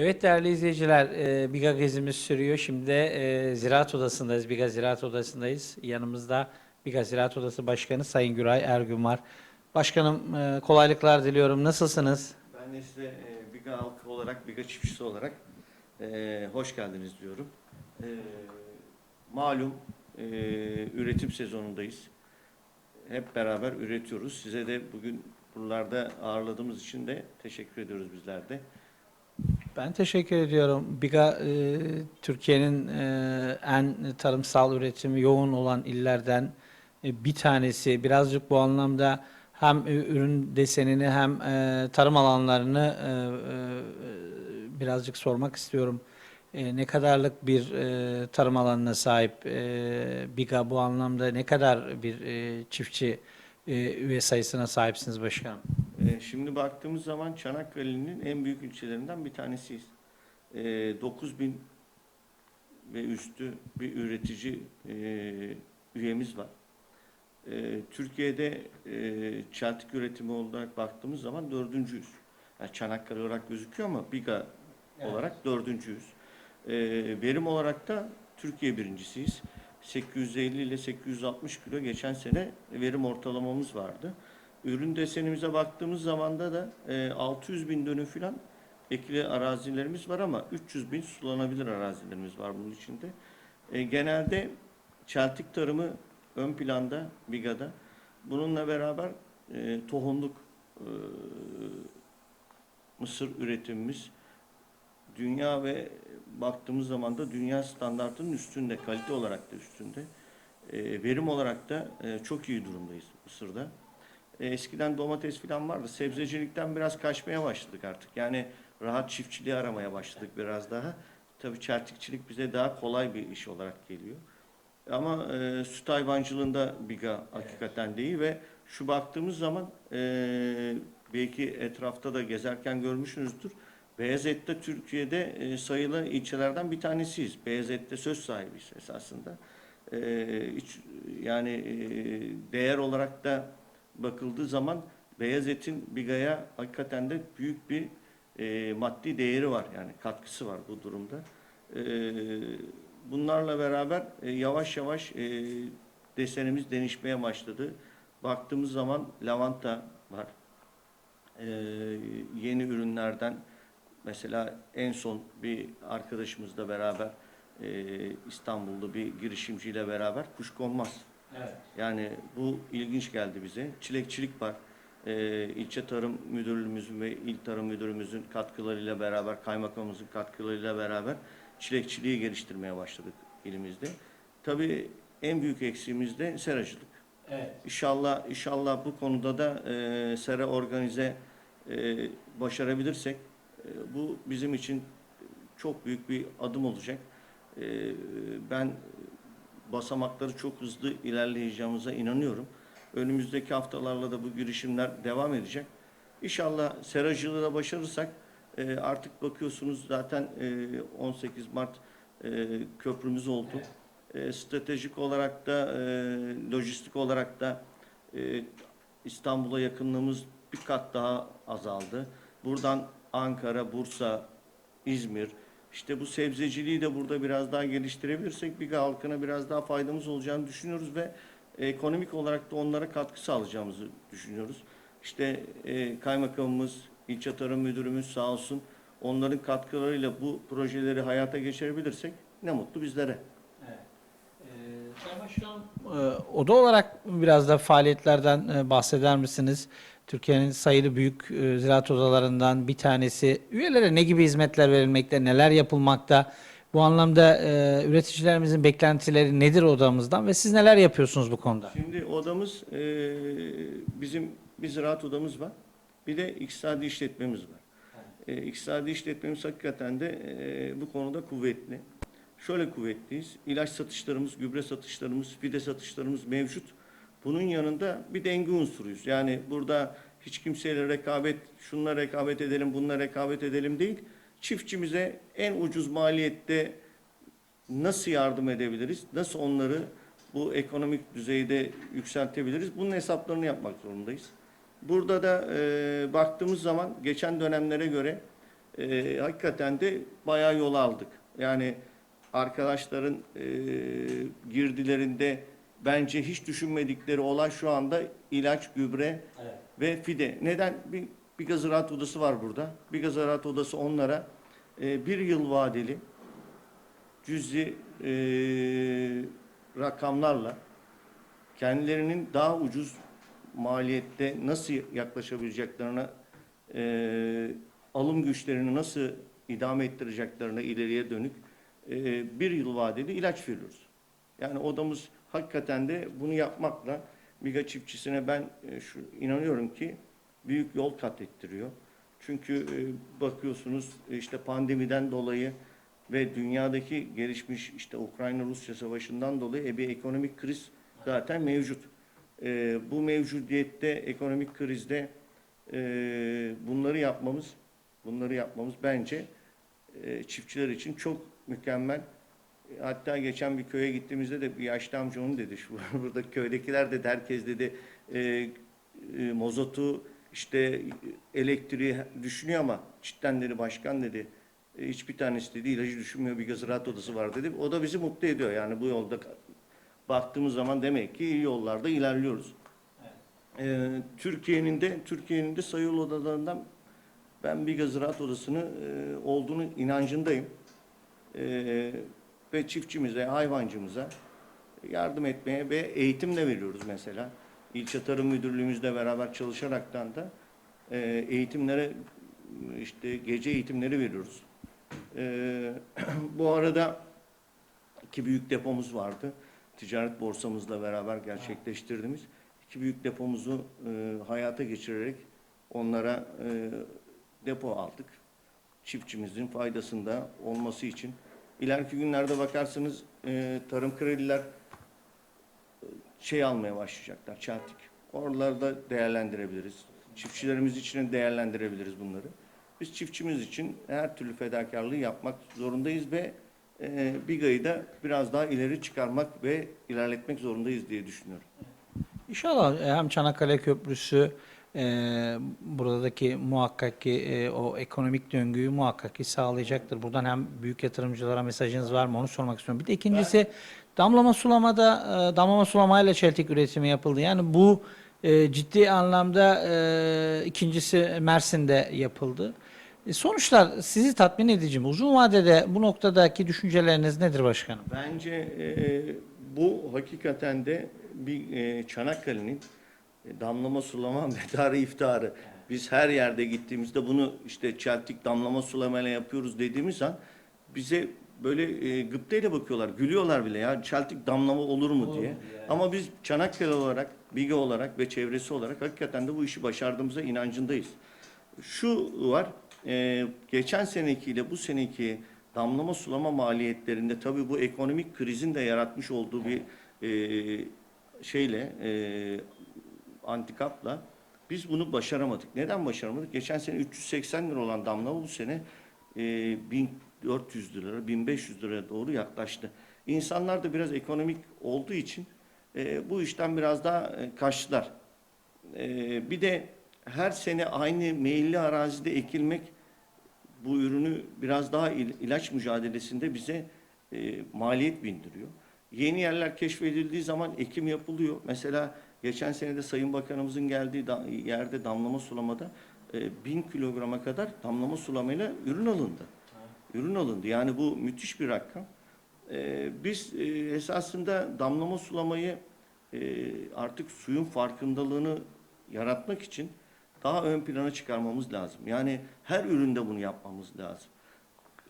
Evet değerli izleyiciler, e, Biga gezimiz sürüyor. Şimdi e, Ziraat Odası'ndayız, Biga Ziraat Odası'ndayız. Yanımızda Biga Ziraat Odası Başkanı Sayın Güray Ergün var. Başkanım e, kolaylıklar diliyorum. Nasılsınız? Ben de size e, Biga halkı olarak, Biga çiftçisi olarak e, hoş geldiniz diyorum. E, malum e, üretim sezonundayız. Hep beraber üretiyoruz. Size de bugün buralarda ağırladığımız için de teşekkür ediyoruz bizler de. Ben teşekkür ediyorum. Biga e, Türkiye'nin e, en tarımsal üretimi yoğun olan illerden e, bir tanesi. Birazcık bu anlamda hem ürün desenini hem tarım alanlarını birazcık sormak istiyorum. Ne kadarlık bir tarım alanına sahip Biga bu anlamda ne kadar bir çiftçi e, üye sayısına sahipsiniz başkanım? E, şimdi baktığımız zaman Çanakkale'nin en büyük ilçelerinden bir tanesiyiz. E, 9000 ve üstü bir üretici e, üyemiz var. E, Türkiye'de e, çeltik üretimi olarak baktığımız zaman dördüncüyüz. Yani Çanakkale olarak gözüküyor ama Biga Evet. olarak dördüncüyüz. E, verim olarak da Türkiye birincisiyiz. 850 ile 860 kilo geçen sene verim ortalamamız vardı. Ürün desenimize baktığımız zaman da da e, 600 bin dönüm filan ekili arazilerimiz var ama 300 bin sulanabilir arazilerimiz var bunun içinde. E, genelde çeltik tarımı ön planda Biga'da. Bununla beraber e, tohumluk e, mısır üretimimiz dünya ve baktığımız zaman da dünya standartının üstünde, kalite olarak da üstünde. E, verim olarak da e, çok iyi durumdayız Mısır'da. E, eskiden domates falan vardı. Sebzecilikten biraz kaçmaya başladık artık. Yani rahat çiftçiliği aramaya başladık biraz daha. Tabii çeltikçilik bize daha kolay bir iş olarak geliyor. Ama e, süt hayvancılığında biga hakikaten değil ve şu baktığımız zaman e, belki etrafta da gezerken görmüşsünüzdür. Beyaz ette Türkiye'de e, sayılı ilçelerden bir tanesiyiz. Beyaz ette söz sahibiyiz esasında. E, hiç, yani e, değer olarak da bakıldığı zaman beyaz etin bigaya hakikaten de büyük bir e, maddi değeri var yani katkısı var bu durumda. E, bunlarla beraber e, yavaş yavaş e, desenimiz değişmeye başladı. Baktığımız zaman lavanta var. E, yeni ürünlerden mesela en son bir arkadaşımızla beraber e, İstanbul'da bir girişimciyle beraber kuşkonmaz Evet. yani bu ilginç geldi bize. Çilekçilik var. Ee, ilçe Tarım Müdürlüğümüzün ve İl Tarım Müdürümüzün katkılarıyla beraber, kaymakamımızın katkılarıyla beraber çilekçiliği geliştirmeye başladık ilimizde. Tabii en büyük eksiğimiz de seracılık. Evet. İnşallah, inşallah bu konuda da e, sera organize e, başarabilirsek e, bu bizim için çok büyük bir adım olacak. E, ben basamakları çok hızlı ilerleyeceğimize inanıyorum. Önümüzdeki haftalarla da bu girişimler devam edecek. İnşallah seracılığı da başarırsak e, artık bakıyorsunuz zaten e, 18 Mart e, köprümüz oldu. E, stratejik olarak da e, lojistik olarak da e, İstanbul'a yakınlığımız bir kat daha azaldı. Buradan Ankara, Bursa, İzmir, işte bu sebzeciliği de burada biraz daha geliştirebilirsek bir halkına biraz daha faydamız olacağını düşünüyoruz ve ekonomik olarak da onlara katkı sağlayacağımızı düşünüyoruz. İşte e, kaymakamımız, ilçe tarım müdürümüz sağ olsun onların katkılarıyla bu projeleri hayata geçirebilirsek ne mutlu bizlere. Evet. Ee, Sayın Başkanım, e, oda olarak biraz da faaliyetlerden e, bahseder misiniz? Türkiye'nin sayılı büyük e, ziraat odalarından bir tanesi. Üyelere ne gibi hizmetler verilmekte, neler yapılmakta? Bu anlamda e, üreticilerimizin beklentileri nedir odamızdan ve siz neler yapıyorsunuz bu konuda? Şimdi odamız e, bizim bir ziraat odamız var. Bir de iktisadi işletmemiz var. E, iktisadi işletmemiz hakikaten de e, bu konuda kuvvetli. Şöyle kuvvetliyiz. İlaç satışlarımız, gübre satışlarımız, fide satışlarımız mevcut. Bunun yanında bir denge unsuruyuz. Yani burada hiç kimseyle rekabet, şunla rekabet edelim, bununla rekabet edelim değil. Çiftçimize en ucuz maliyette nasıl yardım edebiliriz? Nasıl onları bu ekonomik düzeyde yükseltebiliriz? Bunun hesaplarını yapmak zorundayız. Burada da e, baktığımız zaman geçen dönemlere göre e, hakikaten de bayağı yol aldık. Yani arkadaşların e, girdilerinde bence hiç düşünmedikleri olay şu anda ilaç, gübre ve fide. Neden? Bir, bir gazırat odası var burada. Bir gazırat odası onlara e, bir yıl vadeli cüzi e, rakamlarla kendilerinin daha ucuz maliyette nasıl yaklaşabileceklerine e, alım güçlerini nasıl idame ettireceklerine ileriye dönük e, bir yıl vadeli ilaç veriyoruz. Yani odamız hakikaten de bunu yapmakla Biga çiftçisine ben e, şu inanıyorum ki büyük yol kat ettiriyor. Çünkü e, bakıyorsunuz e, işte pandemiden dolayı ve dünyadaki gelişmiş işte Ukrayna-Rusya savaşından dolayı bir ekonomik kriz zaten mevcut. Bu mevcudiyette ekonomik krizde bunları yapmamız bunları yapmamız bence çiftçiler için çok mükemmel. E, Hatta geçen bir köye gittiğimizde de bir yaşlı amca onu dedi. Şu burada köydekiler de herkes dedi e, e, mozotu işte e, elektriği düşünüyor ama cidden dedi başkan dedi e, hiçbir tanesi dedi ilacı düşünmüyor bir gazırat odası var dedi. O da bizi mutlu ediyor yani bu yolda baktığımız zaman demek ki iyi yollarda ilerliyoruz. Ee, Türkiye'nin de Türkiye'nin de sayılı odalarından ben bir gazırat odasını e, olduğunu inancındayım. Ee, ve çiftçimize, hayvancımıza yardım etmeye ve eğitim de veriyoruz mesela. İlçe Tarım Müdürlüğümüzle beraber çalışaraktan da e, eğitimlere işte gece eğitimleri veriyoruz. Ee, bu arada iki büyük depomuz vardı. Ticaret borsamızla beraber gerçekleştirdiğimiz iki büyük depomuzu e, hayata geçirerek onlara e, depo aldık. Çiftçimizin faydasında olması için. İleriki günlerde bakarsınız e, tarım krediler e, şey almaya başlayacaklar, çeltik. Oralarda değerlendirebiliriz. Çiftçilerimiz için değerlendirebiliriz bunları. Biz çiftçimiz için her türlü fedakarlığı yapmak zorundayız ve e, Biga'yı da biraz daha ileri çıkarmak ve ilerletmek zorundayız diye düşünüyorum. İnşallah e, hem Çanakkale Köprüsü e, buradaki muhakkak ki e, o ekonomik döngüyü muhakkak ki sağlayacaktır. Buradan hem büyük yatırımcılara mesajınız var mı onu sormak istiyorum. Bir de ikincisi damlama sulamada e, damlama sulamayla çeltik üretimi yapıldı. Yani bu e, ciddi anlamda e, ikincisi Mersin'de yapıldı. E, sonuçlar sizi tatmin edici mi? Uzun vadede bu noktadaki düşünceleriniz nedir başkanım? Bence e, bu hakikaten de bir e, Çanakkale'nin e, damlama sulama medarı iftiharı. Biz her yerde gittiğimizde bunu işte çeltik damlama sulamayla yapıyoruz dediğimiz an bize böyle e, gıpteyle bakıyorlar, gülüyorlar bile ya çeltik damlama olur mu diye. Ama biz Çanakkale olarak, Bige olarak ve çevresi olarak hakikaten de bu işi başardığımıza inancındayız. Şu var, e, geçen senekiyle bu seneki damlama sulama maliyetlerinde tabii bu ekonomik krizin de yaratmış olduğu bir e, şeyle, e, antikapla biz bunu başaramadık. Neden başaramadık? Geçen sene 380 lira olan damlama bu sene e, 1400 lira, 1500 liraya doğru yaklaştı. İnsanlar da biraz ekonomik olduğu için e, bu işten biraz daha e, kaçtılar. E, bir de her sene aynı meyilli arazide ekilmek bu ürünü biraz daha il- ilaç mücadelesinde bize e, maliyet bindiriyor. Yeni yerler keşfedildiği zaman ekim yapılıyor. Mesela geçen sene de Sayın Bakanımızın geldiği da- yerde damlama sulamada e, 1000 kilograma kadar damlama sulamayla ürün alındı. Ürün alındı. Yani bu müthiş bir rakam. E, biz e, esasında damlama sulamayı e, artık suyun farkındalığını yaratmak için daha ön plana çıkarmamız lazım. Yani her üründe bunu yapmamız lazım.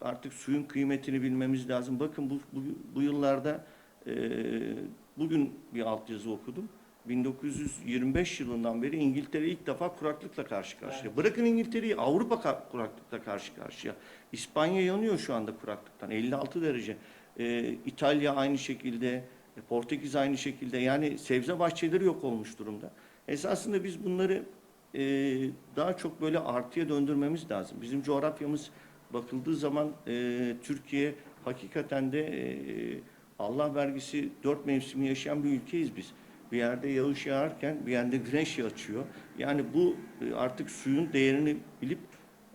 Artık suyun kıymetini bilmemiz lazım. Bakın bu, bu, bu yıllarda e, bugün bir altyazı okudum. 1925 yılından beri İngiltere ilk defa kuraklıkla karşı karşıya. Bırakın İngiltere'yi Avrupa kuraklıkla karşı karşıya. İspanya yanıyor şu anda kuraklıktan 56 derece. E, İtalya aynı şekilde, e, Portekiz aynı şekilde. Yani sebze bahçeleri yok olmuş durumda. Esasında biz bunları e, daha çok böyle artıya döndürmemiz lazım. Bizim coğrafyamız bakıldığı zaman e, Türkiye hakikaten de e, Allah vergisi dört mevsimi yaşayan bir ülkeyiz biz. Bir yerde yağış yağarken bir yerde güneş açıyor. Yani bu e, artık suyun değerini bilip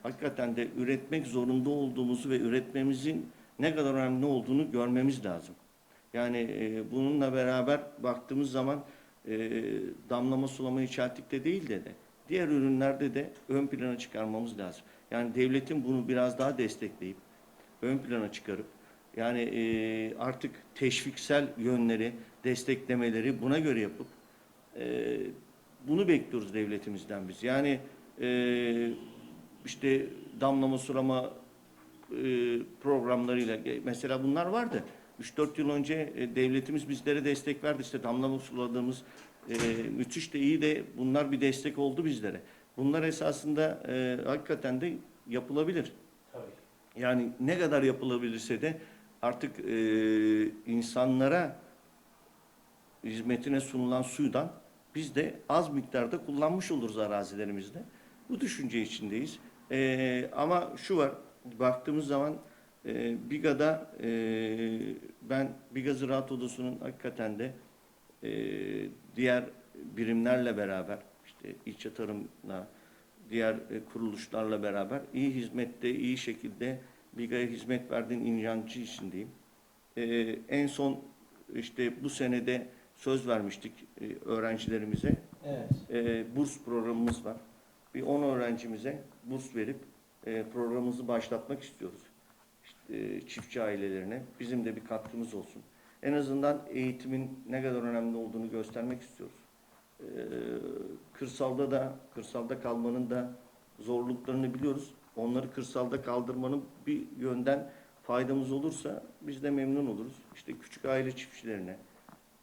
hakikaten de üretmek zorunda olduğumuzu ve üretmemizin ne kadar önemli olduğunu görmemiz lazım. Yani e, bununla beraber baktığımız zaman e, damlama sulama çeltikte değil de de diğer ürünlerde de ön plana çıkarmamız lazım. Yani devletin bunu biraz daha destekleyip ön plana çıkarıp yani e, artık teşviksel yönleri, desteklemeleri buna göre yapıp e, bunu bekliyoruz devletimizden biz. Yani e, işte damlama sulama e, programlarıyla mesela bunlar vardı. 3-4 yıl önce e, devletimiz bizlere destek verdi. İşte damlama suladığımız e, müthiş de iyi de bunlar bir destek oldu bizlere. Bunlar esasında e, hakikaten de yapılabilir. Tabii. Yani ne kadar yapılabilirse de artık e, insanlara hizmetine sunulan suydan biz de az miktarda kullanmış oluruz arazilerimizde. Bu düşünce içindeyiz. E, ama şu var, baktığımız zaman e, Biga'da e, ben Biga Ziraat Odası'nın hakikaten de e, diğer birimlerle beraber işte ilçe tarımla diğer e, kuruluşlarla beraber iyi hizmette, iyi şekilde Biga'ya hizmet verdiğin inancı içindeyim. E, en son işte bu senede söz vermiştik e, öğrencilerimize. Evet. E, burs programımız var. Bir 10 öğrencimize burs verip e, programımızı başlatmak istiyoruz. İşte, e, çiftçi ailelerine. Bizim de bir katkımız olsun. En azından eğitimin ne kadar önemli olduğunu göstermek istiyoruz. E, kırsalda da, kırsalda kalmanın da zorluklarını biliyoruz. Onları kırsalda kaldırmanın bir yönden faydamız olursa biz de memnun oluruz. İşte küçük aile çiftçilerine,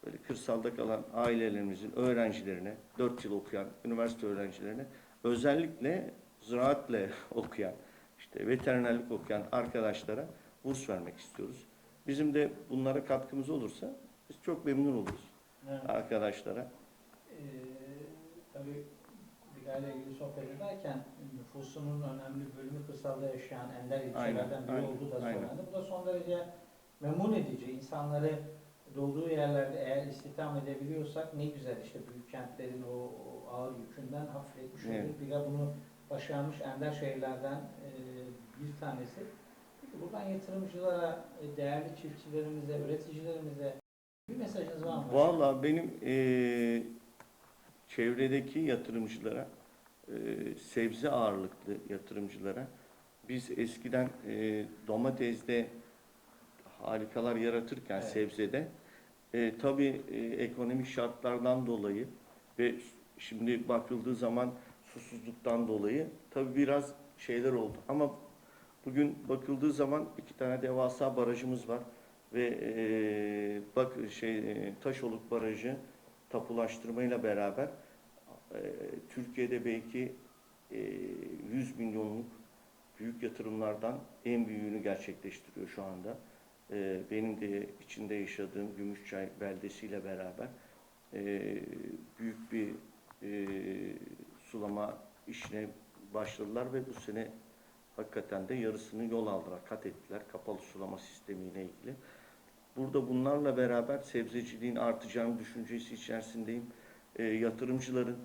böyle kırsalda kalan ailelerimizin öğrencilerine, 4 yıl okuyan üniversite öğrencilerine, özellikle ziraatle okuyan, işte veterinerlik okuyan arkadaşlara burs vermek istiyoruz. Bizim de bunlara katkımız olursa biz çok memnun oluruz evet. arkadaşlara. Ee, tabii Biga'yla ilgili sohbet ederken nüfusunun önemli bölümü kırsalda yaşayan ender ilçelerden biri aynen, olduğu da söylendi. Bu da son derece memnun edici. İnsanları doğduğu yerlerde eğer istihdam edebiliyorsak ne güzel işte büyük kentlerin o, o ağır yükünden hafifletmiş Evet. olduk. Biga bunu başarmış ender şehirlerden e, bir tanesi. Peki buradan yatırımcılara, e, değerli çiftçilerimize, üreticilerimize bir mesajınız var mı? Valla benim eee, çevredeki yatırımcılara, eee, sebze ağırlıklı yatırımcılara biz eskiden eee, domatesde harikalar yaratırken Evet. sebzede eee tabii eee, ekonomik şartlardan dolayı ve şimdi bakıldığı zaman susuzluktan dolayı tabii biraz şeyler oldu. Ama bugün bakıldığı zaman iki tane devasa barajımız var ve eee, bak şey eee, Taşoluk Barajı tapulaştırmayla beraber eee, Türkiye'de belki eee, 100 milyonluk büyük yatırımlardan en büyüğünü gerçekleştiriyor şu anda. Eee, benim de içinde yaşadığım Gümüşçay beldesiyle beraber eee, büyük bir eee, sulama işine başladılar ve bu sene hakikaten de yarısını yol aldılar, kat ettiler kapalı sulama sistemiyle ilgili. Burada bunlarla beraber sebzeciliğin artacağını düşüncesi içerisindeyim. E, yatırımcıların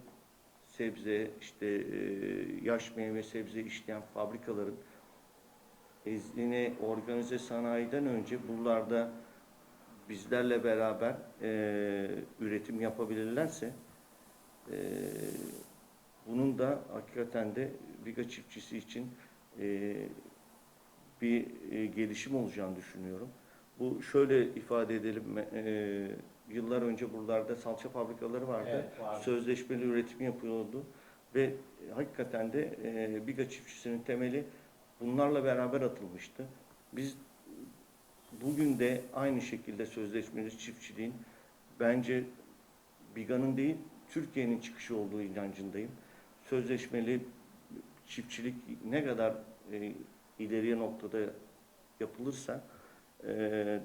sebze, işte e, yaş meyve sebze işleyen fabrikaların ezdine organize sanayiden önce buralarda bizlerle beraber e, üretim yapabilirlerse e, bunun da hakikaten de Biga çiftçisi için e, bir e, gelişim olacağını düşünüyorum. Bu şöyle ifade edelim, e, yıllar önce buralarda salça fabrikaları vardı. Evet, var. Sözleşmeli üretim yapıyordu ve e, hakikaten de e, Biga çiftçisinin temeli bunlarla beraber atılmıştı. Biz bugün de aynı şekilde sözleşmeli çiftçiliğin bence Biga'nın değil Türkiye'nin çıkışı olduğu inancındayım. Sözleşmeli çiftçilik ne kadar e, ileriye noktada yapılırsa e,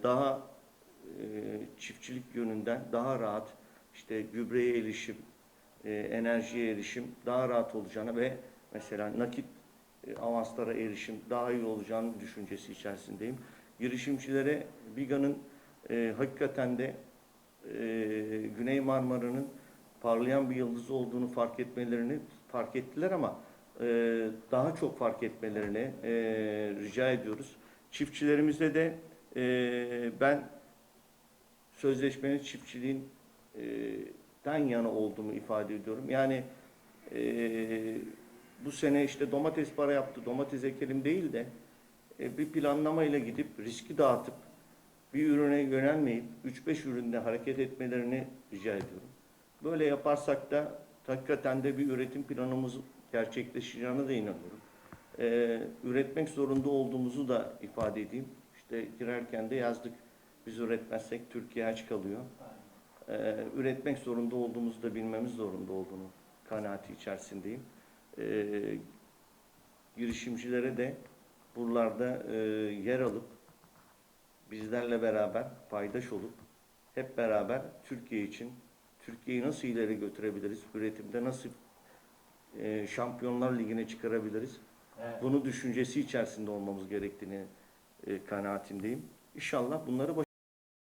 daha e, çiftçilik yönünden daha rahat işte gübreye erişim, e, enerjiye erişim daha rahat olacağını ve mesela nakit e, avanslara erişim daha iyi olacağını düşüncesi içerisindeyim. Girişimcilere Biga'nın e, hakikaten de e, Güney Marmara'nın parlayan bir yıldız olduğunu fark etmelerini fark ettiler ama e, daha çok fark etmelerini e, rica ediyoruz. Çiftçilerimizde de e, ben sözleşmenin çiftçiliğin den yana olduğumu ifade ediyorum. Yani e, bu sene işte domates para yaptı, domates ekelim değil de e, bir planlamayla gidip riski dağıtıp bir ürüne yönelmeyip 3-5 üründe hareket etmelerini rica ediyorum. Böyle yaparsak da hakikaten de bir üretim planımız gerçekleşeceğine de inanıyorum. Ee, üretmek zorunda olduğumuzu da ifade edeyim. İşte girerken de yazdık. Biz üretmezsek Türkiye aç kalıyor. Ee, üretmek zorunda olduğumuzu da bilmemiz zorunda olduğunu kanaati içerisindeyim. Ee, girişimcilere de buralarda e, yer alıp bizlerle beraber paydaş olup hep beraber Türkiye için Türkiye'yi nasıl ileri götürebiliriz? Üretimde nasıl e, Şampiyonlar Ligi'ne çıkarabiliriz? Bunu düşüncesi içerisinde olmamız gerektiğini e, kanaatindeyim. İnşallah bunları